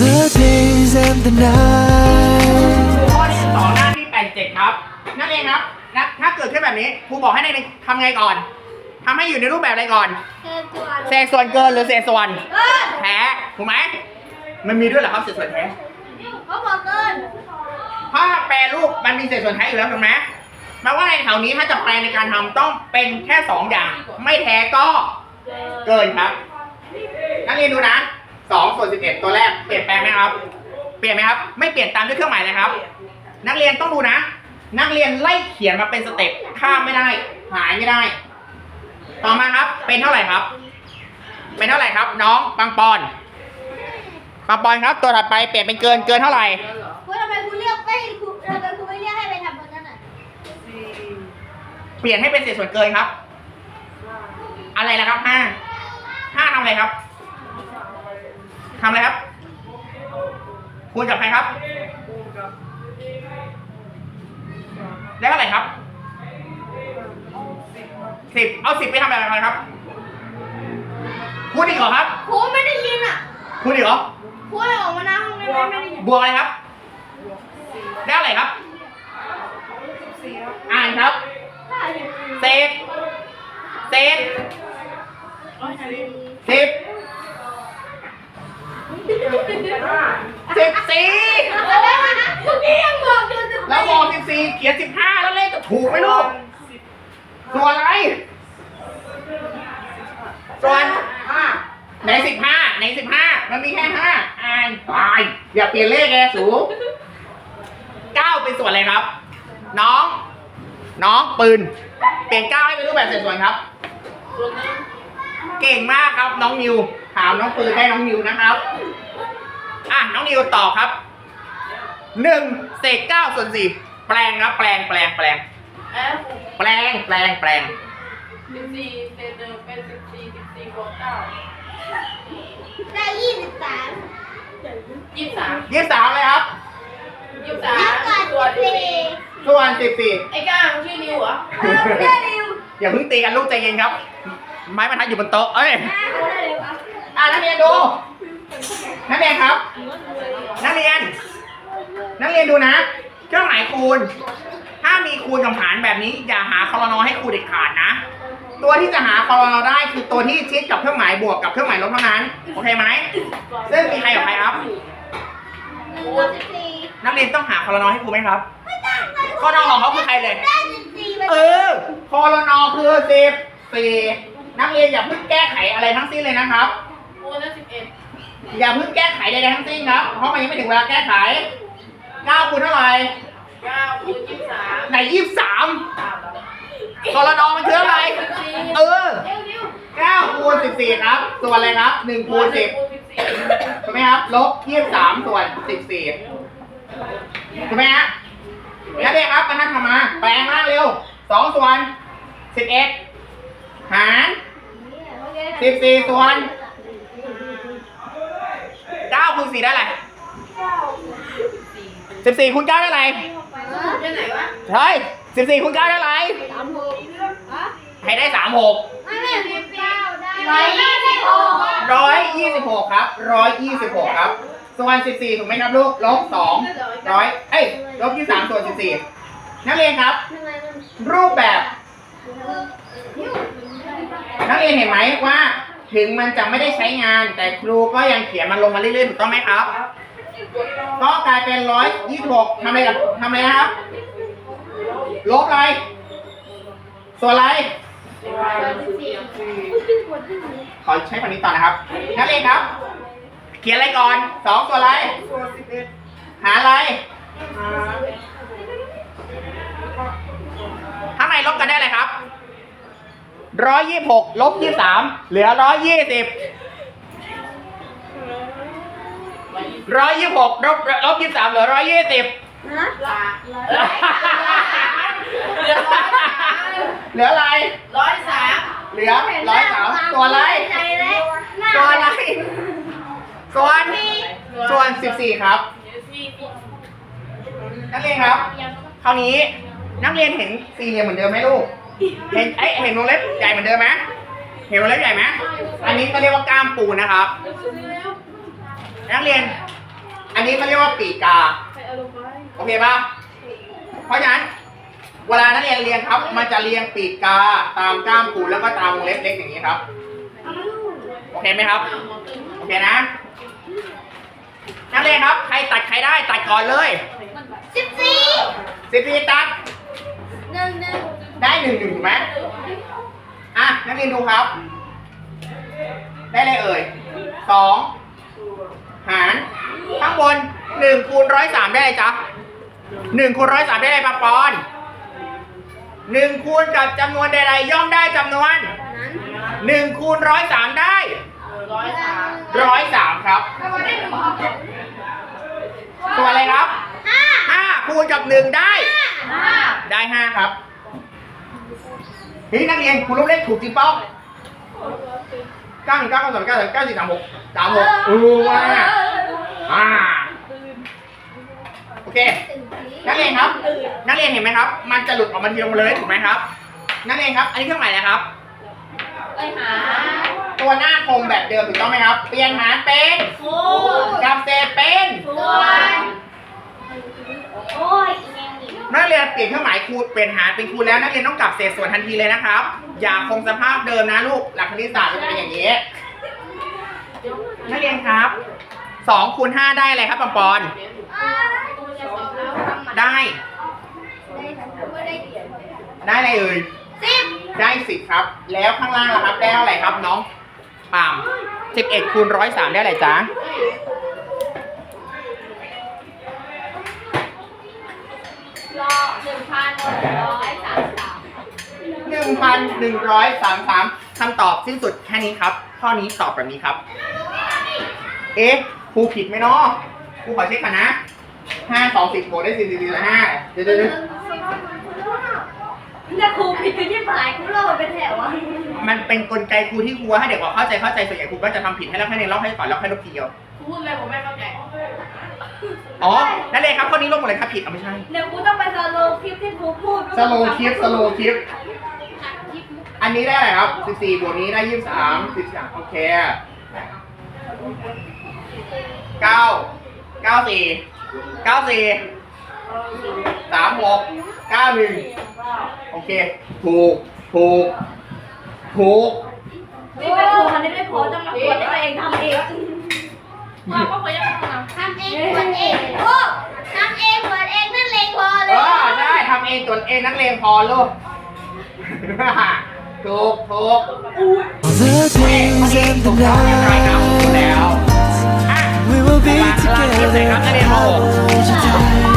the days and the nights. ข้อที่สองหน้าที่แปดเจ็ดครับ นั่นเองครับนะถ้าเกิดขึ้นแบบนี้ครูบอกให้ในกทำไงก่อนทำให้อยู่ในรูปแบบอะไรก่อน เกินกว่าเศษส่วนเกินหรือเศษส่วน เกินแท้ถูกไหมมันมีด้วยเหรอครับเศษส่วนแท้ เขาบอกเกินถ้าแปรรูปมันมีเศษส่วนแท้อยู่แล้วถูกไหมแปลว่าในแถวนี้ถ้าจะแปลในการทำต้องเป็นแค่สองอย่าง ไม่แท้ก็เกินครับ นักเรียนดูนะ สองส่วนสิบเอ็ดตัวแรกเปลี่ยนแปลงไหมครับ เปลี่ยนไหมครับ ไม่เปลี่ยนตามด้วยเครื่องหมายเลยครับ นักเรียนต้องดูนะ นักเรียนไล่เขียนมาเป็นสเต็ปข้ามไม่ได้ หายไม่ได้ ต่อมาครับ เป็นเท่าไหร่ครับ เป็นเท่าไหร่ครับ น้องปังปอนปังปอนครับ ตัวถัดไปเปลี่ยนเป็นเกินเกินเท่าไหร่ว่าทำไมครูเรียกไม่ครูทำไมครูไม่เรียกให้ไปทำบนนั้นอะเปลี่ยนให้เป็นเศษส่วนเกินครับ อะไรล่ะครับห้าห้าทำอะไรครับ ทำอะไรครับ คูณกับใครครับ ได้เท่าไหร่ครับสิบเอาสิบไปทำอะไรครับ คูณอีกเหรอครับ ครูไม่ได้ยินอะคูณอีกเหรอ ครูเลยออกมาหน้าห้องได้ไหมไม่ได้ยินบวกอะไรครับ ได้เท่าไหร่ครับอ่านครับ เศษ เศษสิบ สิบสี่แล้วนะเมื่อกี้ยังบอกอยู่สิบแล้วบอกสิบสี่เขียนสิบห้าแล้วเลขจะถูกไหมลูกส่วนอะไร ส่วนไหนสิบห้าไหนสิบห้ามันมีแค่ห้าอ่านตายอย่าเปลี่ยนเลขแกสูเก้าเป็นส่วนอะไรครับ น้อง น้องปืน เปลี่ยนเก้าให้เป็นรูปแบบเศษส่วนครับ เก่งมากครับน้องนิว ถามน้องปืนได้น้องนิวนะครับอะน้องนิวตอบครับหนึ่งเศษเก้าส่วนสี่แปลงครับแปลงแปลงแปลงแอฟแปลงแปลงแปลงสิบสี่เศษหนึ่งเป็นสิบสี่สิบสี่บวกเก้าได้ยี่สิบสามยี่สิบสามยี่สิบสามเลยครับ ยี่สิบสามแล้วก่อนส่วนสิบสี่สี่ส่วนสิบสี่ไอ้ก้างชื่อนิวเหรอเออไม่ได้เร็วอย่าเพิ่งตีกันลูกใจเย็นครับ ไม้บรรทัดอยู่บนโต๊ะเอ้ยอะเขาได้เร็วอะ อะนักเรียนดู นักเรียนครับ นักเรียน นักเรียนดูนะ เครื่องหมายคูณ ถ้ามีคูณกับหารแบบนี้ อย่าหาคอรนอให้ครูเด็ดขาดนะ ตัวที่จะหาคอรนอได้คือตัวที่ชิดกับเครื่องหมายบวกกับเครื่องหมายลบเท่านั้น โอเคไหมซึ่งมีใครกับใครครับหนึ่งกับสิบสี่นักเรียนต้องหาคอรนอให้ครูไหมครับไม่ต้องไปคอรนอของเขาคือใครเลยได้สิบสี่ไปเออคอรนอคือสิบสี่นักเรียนอย่าเพิ่งแก้ไขอะไรทั้งสิ้นเลยนะครับ คูณแล้วสิบเอ็ด อย่าเพิ่งแก้ไขใดๆทั้งสิ้นครับเพราะมันยังไม่ถึงเวลาแก้ไข9คูณเท่าไหร่เก้าคูณยี่สิบสามไหน23สามแล้วคอรนอมันคืออะไรสิบสี่เออ9คูณ14ครับ ส่วนอะไรครับ1คูณสิบ10คูณสิบสี่ถูกไหมครับ ลบ23ส่วน14ถูกไหมฮะแล้วเด็กครับมานั่งทำมาแปลงร่างเร็ว2ส่วน11หาร14ส่วน9 คูณ4ได้อะไร14คูณ9ได้อะไรเป็นไหนวะเฮ้ย14คูณ9ได้อะไรสามหกฮะให้ได้36ไม่ไม่สิบเก้าได้ร้อยยี่สิบหกร้อยยี่สิบหกครับร้อยยี่สิบหกครับ ส่วนสิบสี่ถูกไหมครับลูกลบสองร้อยเอ้ยลบยี่สามส่วนสิบสี่นักเรียนครับทำไมมันรูปแบบ นักเรียนเห็นไหมว่า ถึงมันจะไม่ได้ใช้งาน แต่ครูก็ยังเขียนมันลงมาเรื่อยๆถูกต้องไหมครับ ก็กลายเป็นร้อยยี่สิบหกทำอะไรกับทำอะไรนะครับ ลบอะไร ส่วนอะไร ขอใช้ฝั่งนี้ต่อนะครับนักเรียนครับ เขียนอะไรก่อนสองส่วนอะไร หาอะไรข้างในลบกันได้เลยครับ ร้อยยี่หกลบยี่สามเหลือร้อยยี่สิบร้อยยี่หกลบลบยี่สามเหลือร้อยยี่สิบฮะลาเหลือร้อยสามเหลืออะไรร้อยสามเหลือร้อยสามส่วนอะไรใจแล้วส่วนอะไรส่วนส่วนสิบสี่ครับเดี๋ยวสี่คูณนักเรียนครับคราวนี้นักเรียนเห็นสี่เหลี่ยมเหมือนเดิมไหมลูก เห็นไอยเห็นวงเล็บใหญ่เหมือนเดิมไหมเห็นวงเล็บใหญ่ไหมอันนี้ก็เรียกว่ากล้ามปูนะครับ นักเรียน อันนี้เขาเรียกว่าปีกกาใส่อารมณ์ไว้โอเคป่ะเพราะฉะนั้น เวลานักเรียนเรียงครับ มันจะเรียงปีกกาตามก้ามปูแล้วก็ตามวงเล็บเล็กอย่างนี้ครับ โอเคไหมครับ โอเคนะ นักเรียนครับ ใครตัดใครได้ตัดก่อนเลยสิบสี่สิบปีตัดหนึ่งหนึ่ง ได้หนึ่งหนึ่งถูกไหมอะนักเรียนดูครับ ได้เลยเอ่ยสองหารข้างบนหนึ่งคูณร้อยสามได้เลยจ๊ะหนึ่งคูณร้อยสามได้เลยปะปอนหนึ่งคูณกับจำนวนใดๆย่อมได้จำนวนนั้นหนึ่งคูณร้อยสามได้ร้อยสามร้อยสามครับตัวอะไรครับห้าห้าคูณกับหนึ่งได้ห้าได้ห้าครับ เฮ้ยนักเรียนคุณลูกเล่นถูกจริงเปล่าเก้าหนึ่งเก้าเก้าสองเก้าสามเก้าสี่สามหกสามหกเออว่าอ่าโอเค นักเรียนครับ นักเรียนเห็นไหมครับ มันจะหลุดออกมาทีละเลยถูกไหมครับ นักเรียนครับ อันนี้เครื่องหมายอะไรครับ ไปหา ตัวหน้าคงแบบเดิมถูกต้องไหมครับ เปลี่ยนหารเป็นคูณกับเศษเป็นส่วน โอ้ยอีกแง่อีก นักเรียนเปลี่ยนเครื่องหมายคูณเปลี่ยนหารเป็นคูณแล้วนักเรียนต้องกลับเศษส่วนทันทีเลยนะครับ อย่าคงสภาพเดิมนะลูกหลักคณิตศาสตร์มันจะเป็นอย่างนี้ นักเรียนครับสองคูณห้าได้อะไรครับปอมปอนตัวจะสอบแล้วทำมันได้ไม่ได้เขียนได้อะไรเอ่ยสิบได้สิบครับ แล้วข้างล่างล่ะครับได้เท่าไหร่ครับน้องปามสิบเอ็ดคูณร้อยสามได้อะไรจ๊ะ รอ หนึ่งพันหนึ่งร้อยสามสามหนึ่งพันหนึ่งร้อยสามสามคำตอบสิ้นสุดแค่นี้ครับ ข้อนี้ตอบแบบนี้ครับ เอ๊ะครูผิดไหมเนาะครูขอเช็คก่อนนะห้าสองสิบบวกได้สี่สี่สี่ห้าเดี๋ยวเดี๋ยวเดี๋ยวถ้าครูผิดคือที่หมายครูเล่ามันเป็นแถวอะมันเป็นกลไกครูที่ครูว่าให้เด็กบอกเข้าใจเข้าใจส่วนใหญ่ครูก็จะทำผิดให้แล้วให้เรียนเล่าให้ก่อนแล้วให้ลบทีเดียวพูดอะไรผมไม่เข้าใจ อ๋อ นั่นเลยครับข้อนี้ลบหมดเลยครับผิดเอาไม่ใช่ เดี๋ยวครูต้องไปสโลว์คลิปที่ครูพูดสโลว์คลิปสโลว์คลิป อันนี้ได้อะไรครับ 14 บวกนี้ได้ 23 13โอเค 9 94 94 36 91 โอเค ถูก ถูก ถูกไม่เป็นครูมันไม่พอต้องมาตรวจตัวเองทำเอง ว่าก็เคยยังทำนะทำเองตรวจเองโอ้ทำเองตรวจเองนั่นเลงพอเลเอยอได้ทำเองตนเองนักเลงพอลูก ถูกถูก All the days and the ใช่ครับถูกแล้ว nights อะ we will be วางวางคลิปเลยครับนักเรียน together. ม .6